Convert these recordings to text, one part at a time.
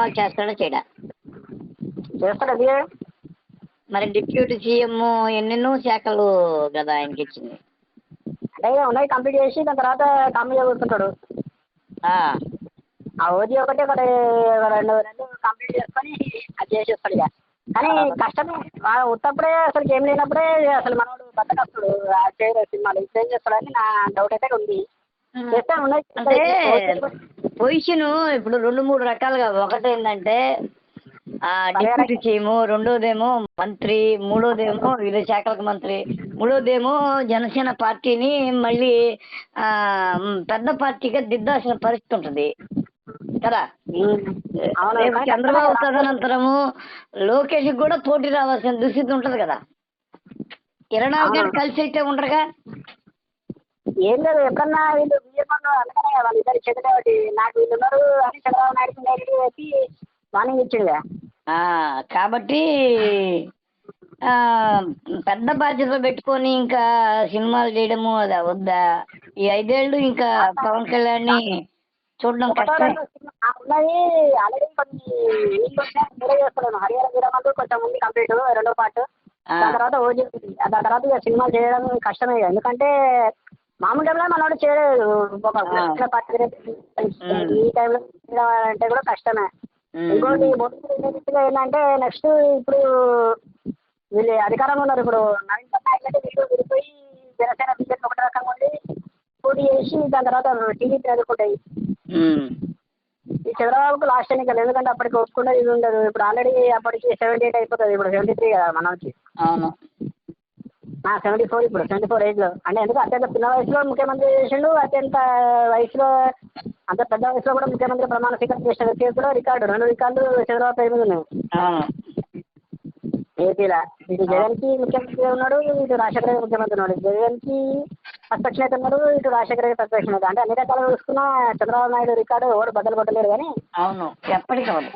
సినిమాలు చేస్తాడా చేయడా? చేస్తాడు అది మరి డిప్యూటీ సీఎం ఎన్నెన్నో శాఖలు కదా ఆయనకి ఇచ్చింది. అంటే ఉన్నాయి కంప్లీట్ చేసి దాని తర్వాత కంప్లీట్ కూర్చుంటాడు ఆ, ఓజీ ఒకటి ఒకటి ఒక రెండు రెండు కంప్లీట్ చేసుకొని అది చేసేస్తాడు ఇక. కానీ కష్టమే. ఉత్తప్పుడే అసలు ఏం లేనప్పుడే అసలు మనోడు బద్దకస్తుడు. ఆ సినిమాలు ఏం చేస్తాడని నా డౌట్ అయితే ఉంది. అంటే పొజిషన్ ఇప్పుడు రెండు మూడు రకాలుగా. ఒకటి ఏంటంటే ఆ డిప్యూటీ సీఎం రెండోదేమో మంత్రి మూడోదేమో వివిధ శాఖలకు మంత్రి మూడోదేమో జనసేన పార్టీని మళ్ళీ పెద్ద పార్టీగా దిద్దాల్సిన పరిస్థితి ఉంటుంది. కదా? చంద్రబాబు తదనంతరము లోకేష్ కూడా పోటీ రావాల్సిన దుస్థితి ఉంటది కదా? ఇరవై నాలుగు గంటలు కలిసి అయితే ఉండరుగా ఏం లేదు ఎప్పుడన్నా వీళ్ళు బీజేపీ అందుకనే కదా వాళ్ళు ఇద్దరు చెడ్డ కాబట్టి నాకు వీళ్ళు ఉన్నారు అని చంద్రబాబు నాయుడు డైరెక్ట్ చెప్పి వార్నింగ్ ఇచ్చిండు. ఆ కాబట్టి పెద్ద బాధ్యత పెట్టుకొని ఇంకా సినిమాలు చేయడము అది అవద్దా? ఈ ఐదేళ్ళు ఇంకా పవన్ కళ్యాణ్ని చూడడం కష్టమే ఉన్నది ఆల్రెడీ కొన్ని మీరే చేస్తున్నాను హరిహర వీరమందు కొంచెం ఉంది కంప్లీట్ రెండో పార్ట్. దాని తర్వాత ఓజీ దాని తర్వాత ఇక సినిమా చేయడం కష్టమే. ఎందుకంటే మామూలు టైంలో మనోడు చేయలేదు. ఒక ఈ టైంలో అంటే కూడా కష్టమే. ఇంకోటి ఏంటంటే నెక్స్ట్ ఇప్పుడు వీళ్ళు అధికారంలో ఉన్నారు. ఇప్పుడు నవీన్ పట్నాయక్ అంటే వీళ్ళు విడిపోయి జనసేన బీజేపీ ఒకటి రకంగా ఉండి పోటీ చేసి దాని తర్వాత టీడీపీ ఎదుర్కొంటాయి. ఈ చంద్రబాబుకు లాస్ట్ ఎన్నికలు ఎందుకంటే అప్పటికి ఒప్పుకున్నది ఇది ఉండదు. ఇప్పుడు ఆల్రెడీ అప్పటికి సెవెంటీ ఎయిట్ అయిపోతుంది. ఇప్పుడు సెవెంటీ త్రీ కదా మనకి అవును. సెవెంటీ ఫోర్ ఇప్పుడు సెవెంటీ ఫోర్ ఏజ్లో అంటే ఎందుకు అత్యంత చిన్న వయసులో ముఖ్యమంత్రి చేసిండు అత్యంత వయసులో అంత పెద్ద వయసులో కూడా ముఖ్యమంత్రి ప్రమాణ స్వీకారం చేసిన వ్యక్తి కూడా రికార్డు రెండు రికార్డులు చంద్రబాబు పేరు మీద ఉన్నాయి. ఏపీలో. ఇటు జగన్కి ముఖ్యమంత్రి ఉన్నాడు ఇటు రాజశేఖర రెడ్డి ముఖ్యమంత్రి ఉన్నాడు. జగన్కి ప్రతిపక్ష నేత ఉన్నాడు ఇటు రాజశేఖర రెడ్డి ప్రతిపక్ష నేత. అంటే అన్ని రకాలుగా చూసుకున్న చంద్రబాబు నాయుడు రికార్డు ఎవరు బద్దలు కొట్టలేడు కానీ అవును. ఎప్పటికీ అవ్వదు.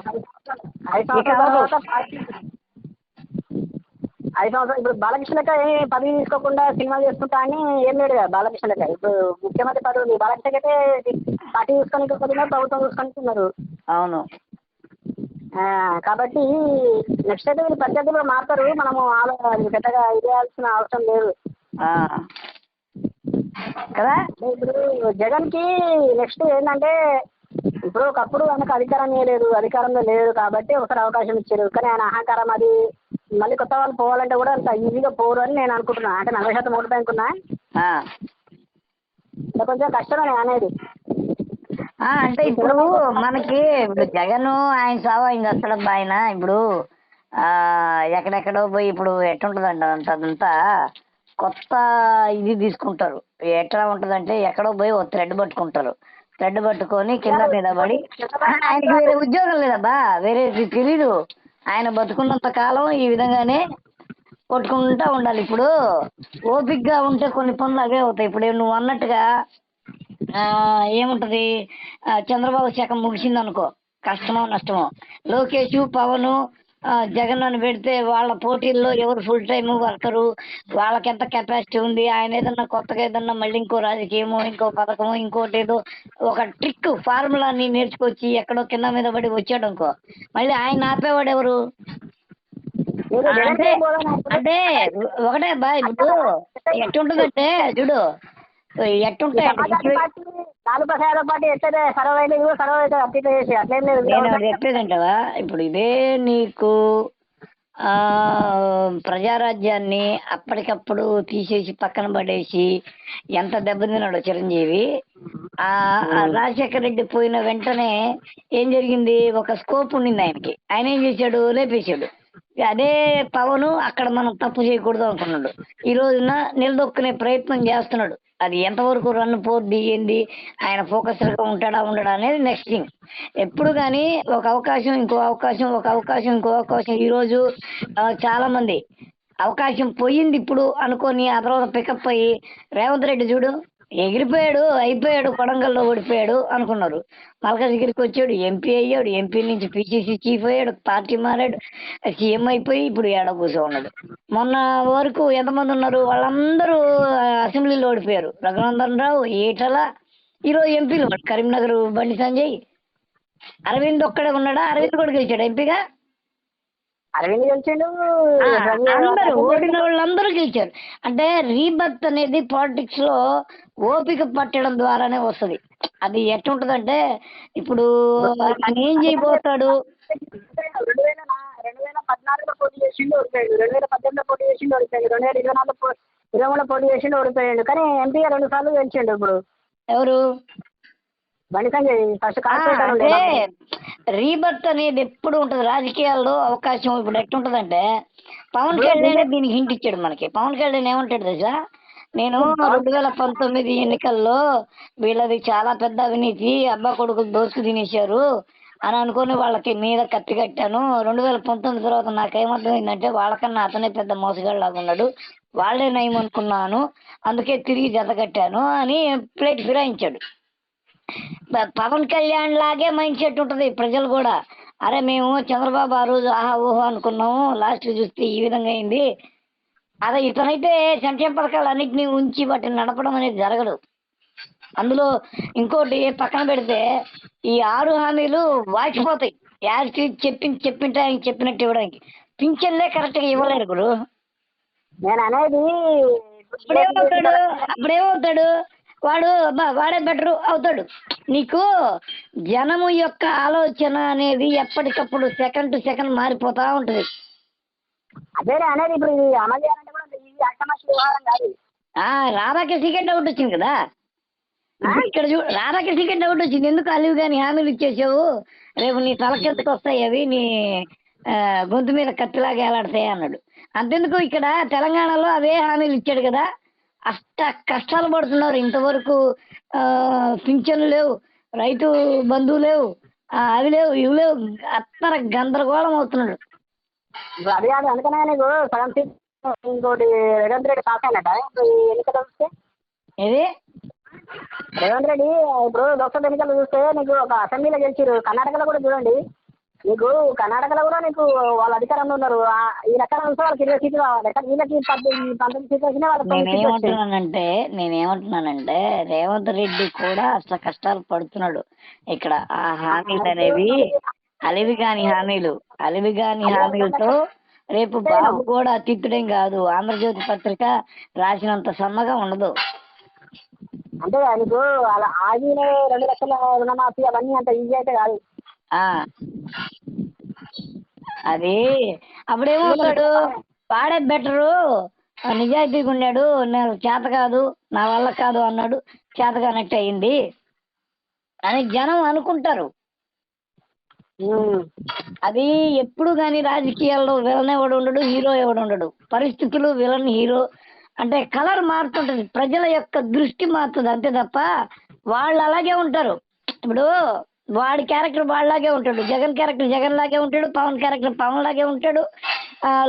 ఐదు సంవత్సరాల తర్వాత పార్టీ ఐదు సంవత్సరాలు ఇప్పుడు బాలకృష్ణ లెక్క ఏ పదవి తీసుకోకుండా సినిమా చేసుకుంటా అని ఏం లేడు కదా బాలకృష్ణ లెక్క. ఇప్పుడు ముఖ్యమంత్రి పదవి ఉంది. బాలకృష్ణకి అయితే పార్టీ చూసుకొని కొద్దిగా ప్రభుత్వం చూసుకొని ఉన్నారు అవును. కాబట్టి నెక్స్ట్ అయితే వీళ్ళు ప్రత్యర్థులు కూడా మారుతారు. మనము పెద్దగా ఇదేయాల్సిన అవసరం లేదు. కదా? ఇప్పుడు జగన్కి నెక్స్ట్ ఏంటంటే ఇప్పుడు ఒకప్పుడు ఆయనకు అధికారం ఇవ్వలేదు అధికారంలో లేదు కాబట్టి ఒకసారి అవకాశం ఇచ్చారు. కానీ ఆయన అహంకారం అది మళ్ళీ కొత్త వాళ్ళు పోవాలంటే కూడా అంత ఈజీగా పోరు అని నేను అనుకుంటున్నాను అంటే నలభై శాతం ఓటు బ్యాంక్ ఉన్నా కొంచెం కష్టమే అనేది. ఆ, అంటే ఇప్పుడు మనకి ఇప్పుడు జగన్ ఆయన సావు ఆయన వస్తాడబ్బా ఆయన ఇప్పుడు ఆ ఎక్కడెక్కడో పోయి ఇప్పుడు ఎట్టుంటదంట అంత అదంతా కొత్త ఇది తీసుకుంటారు. ఎట్లా ఉంటదంటే ఎక్కడో పోయి ఒక థ్రెడ్ పట్టుకుంటారు. థ్రెడ్ పట్టుకొని కింద మీద పడి ఆయనకి వేరే ఉద్యోగం లేదబ్బా వేరే తెలీదు. ఆయన బతుకున్నంత కాలం ఈ విధంగానే కొట్టుకుంటా ఉండాలి. ఇప్పుడు ఓపిక్గా ఉంటే కొన్ని పనులు అవే అవుతాయి. ఇప్పుడు నువ్వు అన్నట్టుగా ఆ ఏముంటది? చంద్రబాబు శాఖ ముగిసింది అనుకో కష్టమో నష్టమో. లోకేష్ పవన్ జగన్ అని పెడితే వాళ్ళ పోటీల్లో ఎవరు ఫుల్ టైమ్ వర్కరు వాళ్ళకి ఎంత కెపాసిటీ ఉంది? ఆయన ఏదన్నా కొత్తగా ఏదన్నా మళ్ళీ ఇంకో రాజకీయమో ఇంకో పథకమో ఇంకోటి ఏదో ఒక ట్రిక్ ఫార్ములాని నేర్చుకొచ్చి ఎక్కడో కింద మీద పడి వచ్చాడు అనుకో. మళ్ళీ ఆయన ఆపేవాడు ఎవరు? అంటే అంటే ఒకటే బా ఇప్పుడు ఎట్టుంటదంటే చూడు ఎట్టుంటాయి సమాజవాదీ పార్టీ నాలుగు ప్రసాదాల పార్టీ ఎట్లయితే సర్వ్ అయితే కూడా సర్వ్ అయితే అట్లా చేసి అట్లేం లేదు. నేను ఒకటి చెప్పేదంటవా? ఇప్పుడు ఇదే నీకు ఆ ప్రజారాజ్యాన్ని అప్పటికప్పుడు తీసేసి పక్కన పడేసి ఎంత దెబ్బతిన్నాడో చిరంజీవి ఆ ఆ రాజశేఖర రెడ్డి పోయిన వెంటనే ఏం జరిగింది? ఒక స్కోప్ ఉండింది ఆయనకి. ఆయన ఏం చేశాడు? లేపేశాడు. అదే పవన్ అక్కడ మనం తప్పు చేయకూడదు అనుకున్నాడు. ఈ రోజున నిలదొక్కునే ప్రయత్నం చేస్తున్నాడు. అది ఎంతవరకు రన్ పోద్ది ఏంది ఆయన ఫోకస్డ్గా ఉంటాడా ఉండడా అనేది నెక్స్ట్ థింగ్ ఎప్పుడు కానీ ఒక అవకాశం ఇంకో అవకాశం ఒక అవకాశం ఇంకో అవకాశం. ఈరోజు చాలామంది చాలా మంది అవకాశం పోయింది ఇప్పుడు అనుకొని ఆ తర్వాత పికప్ అయ్యి రేవంత్ రెడ్డి చూడు ఎగిరిపోయాడు అయిపోయాడు కొడంగల్లో ఓడిపోయాడు అనుకున్నారు. మల్కాజ్గిరికి వచ్చాడు ఎంపీ అయ్యాడు ఎంపీ నుంచి పిసిసి చీఫ్ అయ్యాడు పార్టీ మారాడు సీఎం అయిపోయి ఇప్పుడు ఏడో కూర్చో ఉన్నాడు మొన్న వరకు ఎంతమంది ఉన్నారు? వాళ్ళందరూ అసెంబ్లీలో ఓడిపోయారు. రఘునందన్ రావు ఈటల ఈరోజు ఎంపీలు కరీంనగర్ బండి సంజయ్ అరవింద్ ఒక్కడే ఉన్నాడా? అరవింద్ కూడా గెలిచాడు ఎంపీగా? అరవింద్ గెలిచిండు అందరూ ఓడిన వాళ్ళందరూ గెలిచారు. అంటే రీబర్త్ అనేది పాలిటిక్స్లో ఓపిక పట్టడం ద్వారానే వస్తది. అది ఎట్లుంటదంటే ఇప్పుడు ఆయన ఏం చేయబోతాడు? రెండు వేల నా- రెండు వేల పద్నాలుగులో పోటీ చేసిండు ఓడిపోయాడు. రెండు వేల పద్దెనిమిదిలో పోటీ చేసిండు ఓడిపోయాడు. రెండు వేల ఇరవై నాలుగులో ఇరవై మూడులో పోటీ చేసిండు ఓడిపోయాడు. కానీ ఎంపీగా రెండు సార్లు గెలిచిండు ఇప్పుడు. ఎవరు బండి సంజయ్ ఫస్ట్ ఆ, కార్పొరేటర్ అంటే రీబర్త్ అనేది ఎప్పుడు ఉంటది? రాజకీయాల్లో అవకాశం ఇప్పుడు ఎట్లుంటదంటే పవన్ కళ్యాణ్ దీనికి హింట్ ఇచ్చాడు మనకి. పవన్ కళ్యాణ్ ఏమంటాడు తెలుసా? నేను రెండు వేల పంతొమ్మిది ఎన్నికల్లో వీళ్ళది చాలా పెద్ద అవినీతి అబ్బా కొడుకులు దోసుకు తినేశారు అని అనుకుని వాళ్ళకి మీద కత్తి కట్టాను. రెండు వేల పంతొమ్మిది తర్వాత నాకేమర్థమైందంటే వాళ్ళకన్నా అతనే పెద్ద మోసగాళ్ళలాగా ఉన్నాడు. వాళ్ళే నయం అనుకున్నాను అందుకే తిరిగి జత కట్టాను అని ప్లేట్ ఫిరాయించాడు. పవన్ కళ్యాణ్ లాగే మైండ్ సెట్ ఉంటది ప్రజలు కూడా. అరే మేము చంద్రబాబు ఆ రోజు ఆహా ఊహో అనుకున్నాము లాస్ట్ చూస్తే ఈ విధంగా అయింది. అదే ఇతనైతే సంక్షేమ పథకాలు అన్నింటినీ ఉంచి వాటిని నడపడం అనేది జరగదు. అందులో ఇంకోటి పక్కన పెడితే ఈ ఆరు హామీలు వాచిపోతాయి. యాజ్ చెప్పి చెప్పింటే ఆయన చెప్పినట్టు ఇవ్వడానికి. పింఛన్లే కరెక్ట్గా ఇవ్వలేరు గురు. నేను అనేది అప్పుడేమవుతాడు? అప్పుడేమవుతాడు? వాడు వాడే బెటరు అవుతాడు. నీకు జనము యొక్క ఆలోచన అనేది ఎప్పటికప్పుడు సెకండ్ టు సెకండ్ మారిపోతా ఉంటది. అదే అనేది ఇప్పుడు ఇది అమలు చేయాలంటే కూడా ఇది అట్టమసి వ్యవహారం కాదు. ఆ రాధాకి సీక్రెట్ డౌట్ వచ్చింది కదా. ఇక్కడ చూ రాధాకి సీక్రెట్ డౌట్ వచ్చింది. ఎందుకు అలివి కానీ హామీలు ఇచ్చేసావు? రేపు నీ తలకెత్తుకు వస్తాయి అవి? నీ గొంతు మీద కత్తిలాగా ఏలాడతాయి అన్నాడు. అంతెందుకు ఇక్కడ తెలంగాణలో అవే హామీలు ఇచ్చాడు కదా? అష్ట కష్టాలు పడుతున్నారు. ఇంతవరకు పింఛన్లు లేవు రైతు బంధువు లేవు అవి లేవు ఇవి లేవు. అత్తర గందరగోళం అవుతున్నాడు. అది కాదు అందుకనే నీకు సగం ఇంకోటి రేవంత్ రెడ్డి పాస్ ఎన్నికలు వస్తే? ఏది? రేవంత్ రెడ్డి ఇప్పుడు లోక్సభ ఎన్నికలు చూస్తే నీకు ఒక అసెంబ్లీలో గెలిచిరు కర్ణాటకలో కూడా చూడండి. నీకు కర్ణాటకలో కూడా నీకు వాళ్ళ అధికారంలో ఉన్నారు. ఈ రకాల చూస్తే వాళ్ళకి ఇరవై సీట్లు రావాలి. కానీ వీళ్ళకి పంతొమ్మిది సీట్లు వచ్చినా నేనేమంటున్నానంటే నేనేమంటున్నానంటే రేవంత్ రెడ్డి కూడా అసలు కష్టాలు పడుతున్నాడు. ఇక్కడ ఆ హామీలు అనేవి అలివి కాని హామీలు. అలివి కాని హామీలతో రేపు బాబు కూడా తిట్టుడేం కాదు. ఆంధ్రజ్యోతి పత్రిక రాసినంత సన్నగా ఉండదు. అంటే నీకు అలా ఆగిన రెండు లక్షల రుణమాఫీ అవన్నీ అంత ఈజీ అయితే కాదు. ఆ. అది అప్పుడేమవుతాడు వాడే బెటరు నిజాయితీగా ఉన్నాడు నేను చేత కాదు నా వల్ల కాదు అన్నాడు. చేత కానట్టు అయింది అని జనం అనుకుంటారు. అది ఎప్పుడు కానీ రాజకీయాల్లో విలన్ ఎవడు ఉండడు హీరో ఎవడు ఉండడు. పరిస్థితులు విలన్ హీరో. అంటే కలర్ మారుతుంటది. ప్రజల యొక్క దృష్టి మారుతుంది అంతే తప్ప వాళ్ళు అలాగే ఉంటారు. ఇప్పుడు వాడి క్యారెక్టర్ వాళ్ళలాగే ఉంటాడు. జగన్ క్యారెక్టర్ జగన్ లాగే ఉంటాడు. పవన్ క్యారెక్టర్ పవన్ లాగే ఉంటాడు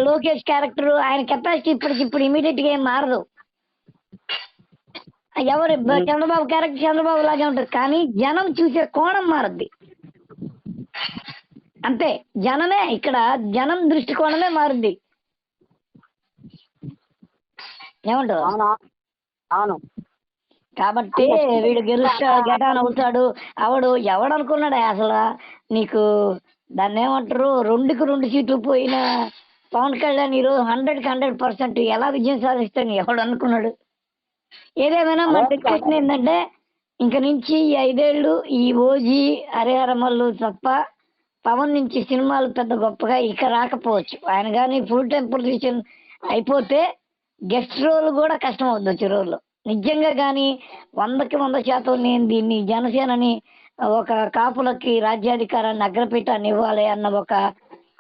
లోకేష్ క్యారెక్టర్ ఆయన కెపాసిటీ ఇప్పటికి ఇప్పుడు ఇమీడియట్గా ఏం మారదు. ఎవరు చంద్రబాబు క్యారెక్టర్ చంద్రబాబు లాగే ఉంటుంది కానీ జనం చూసే కోణం మారద్ది. అంతే. జనమే ఇక్కడ జనం దృష్టికోణమే మారుద్ది. అవును? అవును. కాబట్టి వీడు గెలుస్తాడు గటాన్ అవుతాడు. అవడు ఎవడనుకున్నాడు అసలు? నీకు దాన్ని ఏమంటారు రెండుకి రెండు సీట్లు పోయిన పవన్ కళ్యాణ్ ఈరోజు హండ్రెడ్కి హండ్రెడ్ పర్సెంట్ ఎలా విజయం సాధిస్తాను ఎవడు అనుకున్నాడు ఏదేమైనా మన డిస్కషన్ ఏంటంటే ఇంక నుంచి ఈ ఐదేళ్ళు ఈ ఓజీ హరిహరమల్లు తప్ప పవన్ నుంచి సినిమాలు పెద్ద గొప్పగా ఇక రాకపోవచ్చు. ఆయన కానీ ఫుల్ టైం పొజిషన్ అయిపోతే గెస్ట్ రోల్ కూడా కష్టం అవుతుంది వచ్చే రోజుల్లో. నిజంగా కానీ వందకి వంద శాతం నేను దీన్ని జనసేనని ఒక కాపులకి రాజ్యాధికారాన్ని అగ్రపీఠాన్ని ఇవ్వాలి అన్న ఒక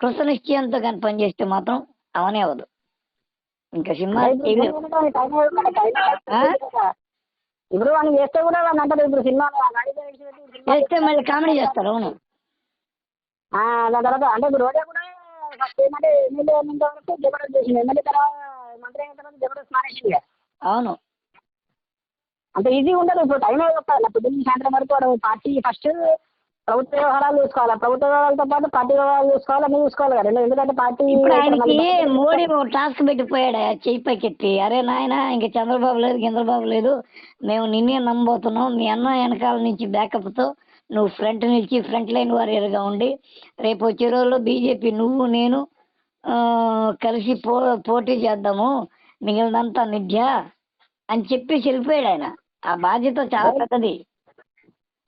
కృత నిశ్చయంతో కానీ పనిచేస్తే మాత్రం అవనే అవ్వదు. ఇంకా సినిమా? ఇప్పుడు వాళ్ళు చేస్తే కూడా వాళ్ళు అంటారు ఇప్పుడు సినిమా చేస్తే మళ్ళీ కామెడీ చేస్తారు అవును. దాని తర్వాత అంటే ఇప్పుడు రోజా కూడా ఫస్ట్ ఏమంటే ఎమ్మెల్యే అయినంత వరకు జబర్దస్త్ చేసింది ఎమ్మెల్యే తర్వాత మంత్రి అయిన తర్వాత జబర్దస్త్ మానేసింది ఇక. అవును. అంత ఈజీ ఉండదు. ఇప్పుడు టైం చెప్పాలి పొద్దున్న సాయంత్రం వరకు వాడు పార్టీ ఫస్ట్ ప్రభుత్వ వ్యవహారాలు చూసుకోవాలి. ప్రభుత్వ వ్యవహారాలతో పాటు పార్టీ వ్యవహారాలు చూసుకోవాలి. అన్ని చూసుకోవాలి కదా. ఎందుకంటే పార్టీ ఇప్పుడు ఆయనకి మోడీ టాస్క్ పెట్టిపోయాడు. చెయ్యి పైకెత్తి అరే నాయన ఇంక చంద్రబాబు లేదు చంద్రబాబు లేదు. మేము నిన్నే నమ్మబోతున్నాం. మీ అన్న వెనకాల నుంచి backup తో నువ్వు ఫ్రంట్ నుంచి ఫ్రంట్ లైన్ వారియర్గా ఉండి రేపు వచ్చే రోజుల్లో బీజేపీ నువ్వు నేను కలిసి పో పోటీ చేద్దాము. మిగిలినంతా నిద్య అని చెప్పి వెళ్ళిపోయాడు ఆయన. ఆ బాధ్యత చాలా పెద్దది.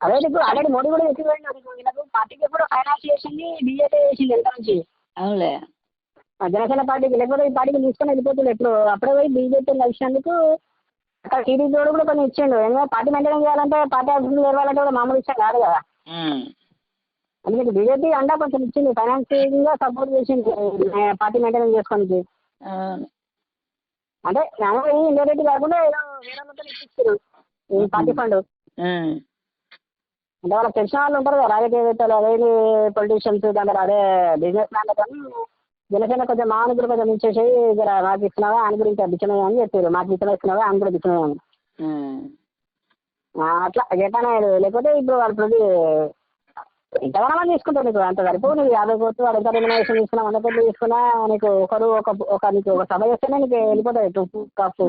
అదే ఇప్పుడు ఆల్రెడీ మోడీ కూడా వీళ్ళకు పార్టీకి కూడా ఫైనాన్స్ చేసింది బీజేపీ చేసింది ఎంత నుంచి? అవునులే. జనసేన పార్టీకి లేకపోతే ఈ పార్టీకి తీసుకొని వెళ్ళిపోతుంది ఎప్పుడు. అప్పుడే పోయి బీజేపీ కలిసినందుకు అక్కడ టీడీపీ కూడా కూడా కొన్ని ఇచ్చిండు. ఎందుకంటే పార్టీ మెయింటైన్ చేయాలంటే పార్టీ అభివృద్ధి జరగాలంటే కూడా మామూలు విషయం కాదు కదా. అందుకే బీజేపీ అండా కొంచెం ఇచ్చింది ఫైనాన్షియల్గా సపోర్ట్ చేసింది పార్టీ మెయింటైన్ చేసుకోనికి. అంటే మామూలుగా ఇండైరెక్ట్ కాకుండా ఏదో వేరే మొత్తం పార్టీ ఫండ్. అంటే వాళ్ళకి తెలిసిన వాళ్ళు ఉంటారు కదా రాజకీయవేత్తలు అదే పొలిటీషియన్స్ దాంట్లో అదే బిజినెస్ మ్యాన్ కానీ జనసేన కొంచెం మా కూడా కొంచెం ఇచ్చేసి జర నాకు ఇస్తున్నావా ఆయన గురించి ఇచ్చినవి అని చెప్పారు. మాకు ఇచ్చిన ఇస్తున్నావా ఆయన కూడా ఇచ్చినవి అని. అట్లా ఎట్లా లేకపోతే ఇప్పుడు వాళ్ళు ప్రతి ఎంతగానో తీసుకుంటారు నీకు అంత సరిపో నువ్వు యాభై కోట్లు వాడు ఎంత రెమ్యునరేషన్ తీసుకున్నా వంద కోట్లు తీసుకున్నా నీకు ఒకరు ఒక ఒక నీకు ఒక సభ చేస్తేనే నీకు వెళ్ళిపోతాయి. టుప్పు కప్పు.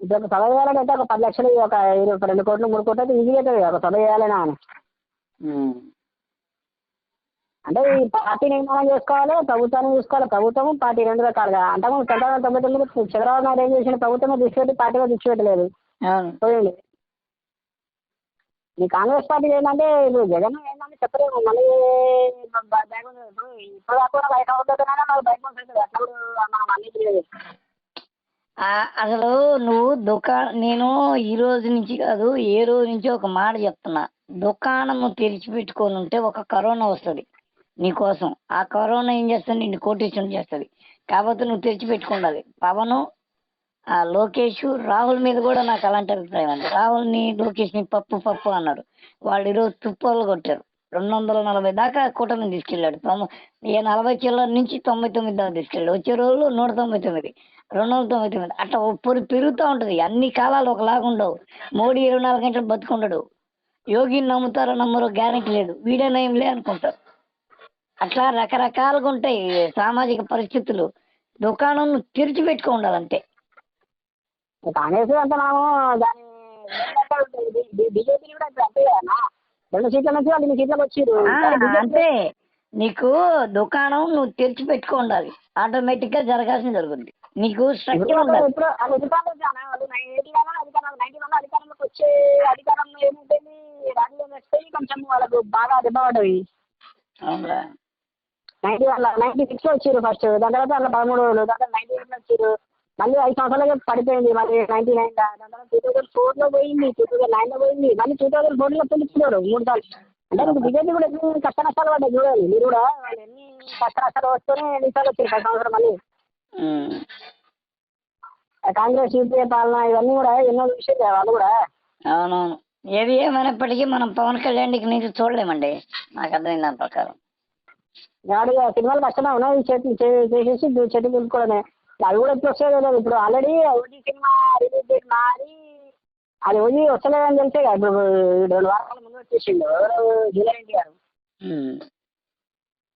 ఇప్పుడు ఒక సభ చేయాలంటే ఒక పది లక్షలు ఒక ఇరవై ఒక రెండు కోట్లు మూడు కోట్లు అయితే ఈజీగా అవుతుంది ఒక సభ చేయాలన్నా అని. అంటే ఈ పార్టీ నిర్మాణం చేసుకోవాలి ప్రభుత్వాన్ని చూసుకోవాలి. ప్రభుత్వం పార్టీ రెండు రకాలుగా. అంటే పంతొమ్మిది వందల తొంభై తొమ్మిది చంద్రబాబు నాయుడు ఏం చేసిన ప్రభుత్వమే దృష్టి పెట్టి పార్టీ కూడా దృష్టి పెట్టలేదు. పోయింది ఈ కాంగ్రెస్ పార్టీ ఏంటంటే ఇప్పుడు జగన్ ఏంటంటే చెప్పలేము. మళ్ళీ. ఇప్పుడు ఇప్పుడు కాకుండా బయట అవుతుందన్నా నాకు బయట ఉంటుంది అట్లా కూడా మనం అసలు నువ్వు దుకా నేను ఈ రోజు నుంచి కాదు ఏ రోజు నుంచి ఒక మాట చెప్తున్నా. దుకాణము తెరిచిపెట్టుకొని ఉంటే ఒక కరోనా వస్తుంది నీకోసం. ఆ కరోనా ఏం చేస్తుంది? నిన్ను కోటేశ్వరం చేస్తుంది. కాబట్టి నువ్వు తెరిచిపెట్టుకుండాలి. పవను ఆ లోకేష్ రాహుల్ మీద కూడా నాకు అలాంటి అభిప్రాయం అండి రాహుల్ని లోకేష్ని పప్పు పప్పు అన్నారు వాళ్ళు ఈరోజు తుప్పలు కొట్టారు. రెండు వందల నలభై దాకా కూటమి తీసుకెళ్ళాడు తొమ్మ ఈ నలభై చిల్లర నుంచి తొంభై తొమ్మిది దాకా తీసుకెళ్ళాడు వచ్చే రోజులు నూట తొంభై తొమ్మిది రెండు వందల తొంభై తొమ్మిది అట్లా పొరి పెరుగుతూ ఉంటుంది అన్ని కాలాలు ఒకలాగా ఉండవు మోడీ ఇరవై నాలుగు గంటలు బతుకుండడు యోగిని నమ్ముతారో నమ్మరో గ్యారెంటీ లేదు వీడేనేంలే అనుకుంటారు అట్లా రకరకాలుగా ఉంటాయి సామాజిక పరిస్థితులు దుకాణం తెరిచి పెట్టుకో ఉండాలంతే కాంగ్రెస్ అంతా దాని బీజేపీ కూడా రెండు సీట్ల నుంచి వాళ్ళు ఇన్ని సీట్లకు వచ్చారు ఆ, అంతే నీకు దుకాణం నువ్వు తెరిచి పెట్టుకో ఉండాలి ఆటోమేటిక్గా జరగాల్సింది జరుగుద్ది. నీకు స్ట్రక్చర్ ఉండాలి. వాళ్ళు అధికారంలో వాళ్ళు అధికారంలోకి వచ్చే అధికారం ఏమైపోయింది రాజకీయం వస్తాయి కొంచెం వాళ్ళకు బాగా దెబ్బ పడ్డవి అవునురా. నైన్టీ వల్ల నైన్టీ సిక్స్లో వచ్చారు ఫస్ట్. దాని తర్వాత అలా పదమూడు రోజులు దాని తర్వాత నైన్టీ ఎయిట్లో వచ్చారు మళ్ళీ ఐదు సంవత్సరాలకి పడిపోయింది. మళ్ళీ నైన్టీ నైన్ దాని టూ థౌసండ్ ఫోర్లో పోయింది. టూ థౌసండ్ నైన్లో పోయింది. మళ్ళీ టూ థౌసండ్ ఫోర్లో పిలుచుకున్నారు మూడు సార్లు. అంటే మీకు బీజేపీ కూడా ఎన్ని కష్ట నష్టాలు పడ్డాయి చూడాలి మీరు కూడా వాళ్ళు ఎన్ని కష్ట నష్టాలు వస్తూనే ఎన్నిసార్లు వచ్చారు పది సంవత్సరం మళ్ళీ. కాంగ్రెస్ యూపీఏ పాలన ఇవన్నీ కూడా ఎన్నో విషయాలు వాళ్ళు కూడా. అవునవును. ఏది ఏమైనప్పటికీ మనం పవన్ కళ్యాణ్కి నీకు చూడలేమండి. నాకు అర్థమైంది దాని ప్రకారం. వాడు సినిమాలు కష్టమే. ఉన్నాయి. చేతి చే- చేసేసి చెట్టు దులుపుకోవడమే. అవి కూడా ఎప్పుడు తెలియదు ఇప్పుడు already OG cinema release date మారి అది ఓజీ వస్తలేదని తెలిసే కదా. ఇప్పుడు రెండు వారాల ముందు వచ్చేసిండు. ఎవరు? Junior NTR.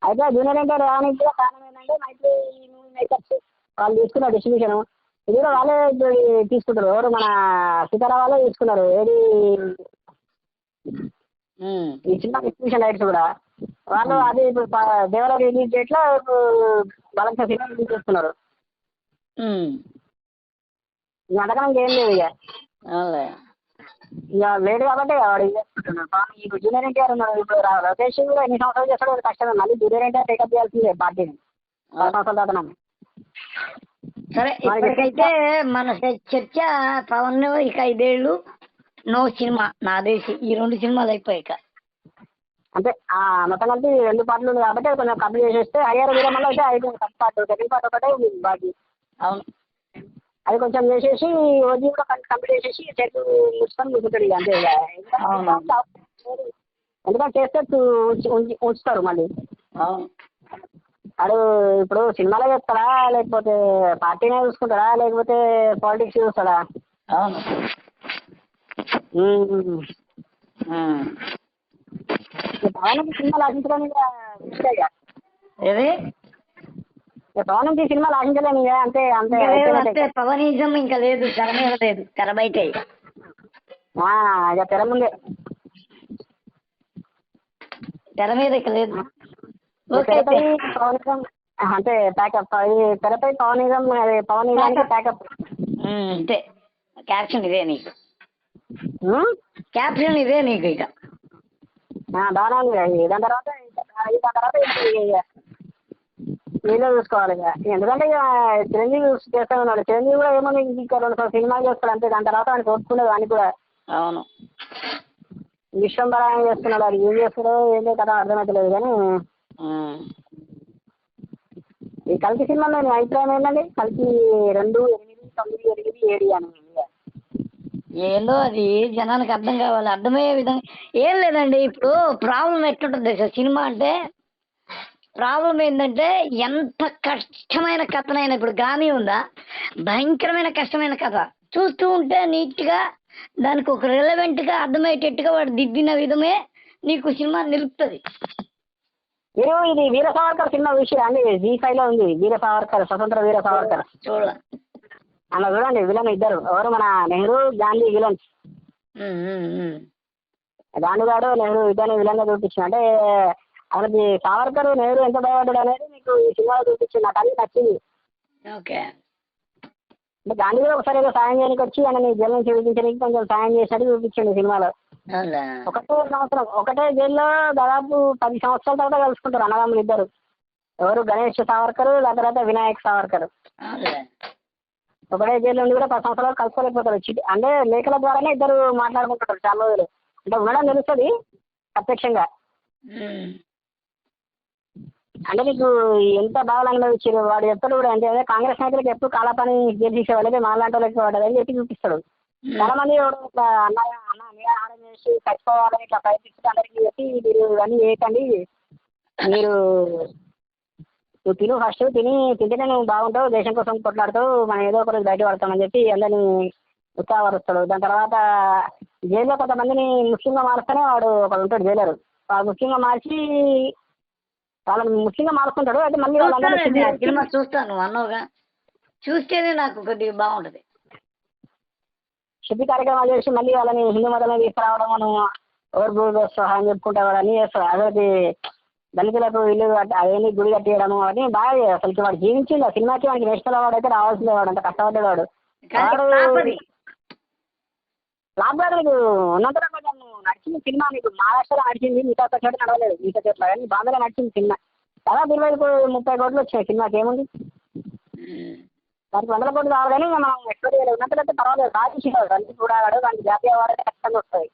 అయితే జూనియర్ ఎన్టీఆర్ రానికి కూడా కారణం ఏంటంటే మైత్రి మూవీ మేకర్స్ వాళ్ళు తీసుకున్నారు డిస్ట్రిబ్యూషన్ ఇది కూడా వాళ్ళే తీసుకుంటారు. ఎవరు? మన సీతారా వాళ్ళే తీసుకున్నారు. ఏది. ఈ సినిమా డిస్ట్రిబ్యూషన్ రైట్స్ కూడా. వాళ్ళు అది ఇప్పుడు దేవరా రిలీజ్ డేట్లో ఇప్పుడు బలంగా సినిమా రిలీజ్ చేస్తున్నారు. ఇక అంతకన్నా ఏం లేదు ఇక. ఇక లేడు కాబట్టి వాడు ఇప్పుడు జూనియర్ ఎన్టీఆర్ ఉన్నాడు ఇప్పుడు రా- లోకేష్ కూడా ఎన్ని సంవత్సరాలు చేస్తాడో అది కష్టమే. మళ్ళీ జూనియర్ ఎన్టీఆర్ టేకప్ చేయాల్సిందే పార్టీని. సంవత్సరాల. సరే ఇప్పటికైతే మన చర్చ పవన్ ఇక ఐదేళ్ళు నో సినిమా. నా దేశి ఈ రెండు సినిమాలు అయిపోయాక అంటే ఆ మొత్తం కలిపి రెండు పార్టీలు ఉంది కాబట్టి కొంచెం కంప్లీట్ చేసేస్తే హయ్యర్ విరమణ అయితే అయిపోయింది. ఫస్ట్ పార్ట్ సెకండ్ పార్ట్ ఒకటే బాకీ. అవును. అది కొంచెం చేసేసి ఓజీ కూడా కంప్లీట్ చేసేసి చెట్టు ముచ్చుకొని కూర్చుంటాడు ఇక అంతే ఇక. ఎందుకంటే చేస్తే ఉంచుతారు మళ్ళీ. అవును. వాడు ఇప్పుడు సినిమాలో చేస్తాడా లేకపోతే పార్టీనే చూసుకుంటాడా లేకపోతే పాలిటిక్స్ చూస్తాడా? అవును. సినిమాలు ఆశించడం ఇక వేస్టే ఇక. ఏది? ఇక పవన్ నుంచి సినిమాలు ఆశించలేము ఇక అంతే అంతే. వస్తే పవనిజం ఇంకా లేదు తెర మీద లేదు తెర బయట. ఇక తెర ముందే. తెర మీద ఇక లేదు. పవనిజం అంటే ప్యాకప్. అది తెరపై పవనిజం అది పవనిజానికి ప్యాకప్ అంతే. క్యాప్షన్ ఇదే నీకు. క్యాప్షన్ ఇదే నీకు ఇక. దాని తర్వాత దాని తర్వాత వీళ్ళే చూసుకోవాలి ఇక ఎందుకంటే ఇక చిరంజీవి చేస్తా ఉన్నాడు చిరంజీవి కూడా ఏమో ఇంకా రెండు సార్లు సినిమాలు చేస్తాడు అంతే. దాని తర్వాత ఆయన కోరుకునేది అని కూడా. అవును. విశ్వంబర చేస్తున్నాడు అది. ఏం చేస్తాడో ఏంటో కదా అర్థమవుతలేదు కానీ. ఈ కల్కి సినిమాలో మీ అభిప్రాయం ఏంటండి కల్కి రెండు ఎనిమిది తొమ్మిది ఎనిమిది ఏడు అని. ఏందో అది జనానికి అర్థం కావాలి? అర్థమయ్యే విధంగా ఏం లేదండి. ఇప్పుడు ప్రాబ్లం ఎట్లుంటుంది తెలుసా? సినిమా అంటే ప్రాబ్లం ఏంటంటే ఎంత కష్టమైన కథనైనా ఇప్పుడు గామి ఉందా? భయంకరమైన కష్టమైన కథ. చూస్తూ ఉంటే నీట్గా దానికి ఒక రిలవెంట్గా అర్థమయ్యేటట్టుగా వాడు దిద్దిన విధమే నీకు సినిమా నిలుపుతుంది. మీరు ఇది వీర సావర్కర్ సినిమా విషయం అండి జీ ఫైవ్లో ఉంది. వీర సావర్కర్ స్వతంత్ర వీర సావర్కర్. చూడ అలా చూడండి విలన్ ఇద్దరు. ఎవరు? మన నెహ్రూ గాంధీ ఉమ్. గాంధీ గారు నెహ్రూ ఇద్దరిని విలన్గా చూపించిన. అంటే అసలు సావర్కర్ నెహ్రూ ఎంత భయపడ్డాడు అనేది మీకు ఈ సినిమాలో చూపించింది నాకు అది నచ్చింది. ఓకే. అంటే గాంధీ కూడా ఒకసారి ఏదో సాయం చేయడానికి వచ్చి ఆయన జైలు నుంచి విడిపించడానికి కొంచెం సాయం చేసినట్టు చూపించండి సినిమాలో. ఒకటే సంవత్సరం ఒకటే జైల్లో దాదాపు పది సంవత్సరాల తర్వాత కలుసుకుంటారు అన్నదమ్ములు ఇద్దరు. ఎవరు గణేష్ సావర్కర్ దాని తర్వాత వినాయక్ సావర్కర్. ఒకటే జైలు నుండి కూడా పది సంవత్సరాలు కలుసుకోలేకపోతారు. అంటే లేఖల ద్వారానే ఇద్దరు మాట్లాడుకుంటారు చాలా రోజులు. అంటే ఉండడం తెలుస్తుంది ప్రత్యక్షంగా. అంటే నీకు ఎంత బాగా అనుభవించారు వాడు ఎప్పుడు కూడా అంటే కాంగ్రెస్ నాయకులకు ఎప్పుడు కాలపని గెలిచేసే వాళ్ళకి మాలాంటి వాళ్ళకి వాడు అని చెప్పి చూపిస్తాడు. చాలా మంది ఇట్లా అన్న అన్న నిరాహారం చేసి చచ్చిపోవాలని ఇట్లా ప్రయత్నిస్తే అందరికీ చెప్పి మీరు ఇవన్నీ చేయకండి. మీరు నువ్వు తిను ఫస్ట్ తిని తింటేనే నువ్వు బాగుంటావు దేశం కోసం కొట్లాడుతావు మనం ఏదో ఒక రోజు బయట పడతామని చెప్పి అందరినీ ఉత్సాహపరుస్తాడు. దాని తర్వాత జైల్లో కొంతమందిని ముస్లింగా మారుస్తేనే వాడు ఒకడు ఉంటాడు జైలరు. వాడు ముస్లింగా మార్చి వాళ్ళని ముస్లింగా మారుస్తుంటాడు. అయితే మళ్ళీ సిద్ధి- సినిమా చూస్తాను. అన్నోగా. చూస్తేనే నాకు కొద్దిగా బాగుంటది. శుద్ధి కార్యక్రమాలు చేసి మళ్ళీ వాళ్ళని హిందూ మతంలో తీసుకురావడం మనం ఎవరు సహాయం చెప్పుకుంటే వాడు అన్ని చేస్తాడు అదే దళితులకు ఇల్లు అవన్నీ గుడి కట్టేయడము అవన్నీ బాగా అసలు వాడు జీవించింది ఆ సినిమాకి వాడికి నేషనల్ అవార్డు అయితే రావాల్సిందే వాడు. అంత కష్టపడ్డాడు వాడు కానీ వాడు నీకు ఉన్నంతలో కొంచెం నడిచింది సినిమా నీకు మహారాష్ట్రలో నడిచింది మిగతా ఒక్క చోట నడవలేదు మిగతా చోట్ల కానీ బాంబేలో నడిచింది సినిమా. దాదాపు ఇరవై ముప్పై కోట్లు వచ్చాయి సినిమాకి ఏముంది? దానికి వందల కోట్లు కావాలి కానీ మనం ఎక్కువ చేయలేదు. ఉన్నంతలో పర్వాలేదు. సాధించినాడు రంజిత్ కూడా దానికి జాతీయ వాడే అయితే ఖచ్చితంగా వస్తుంది.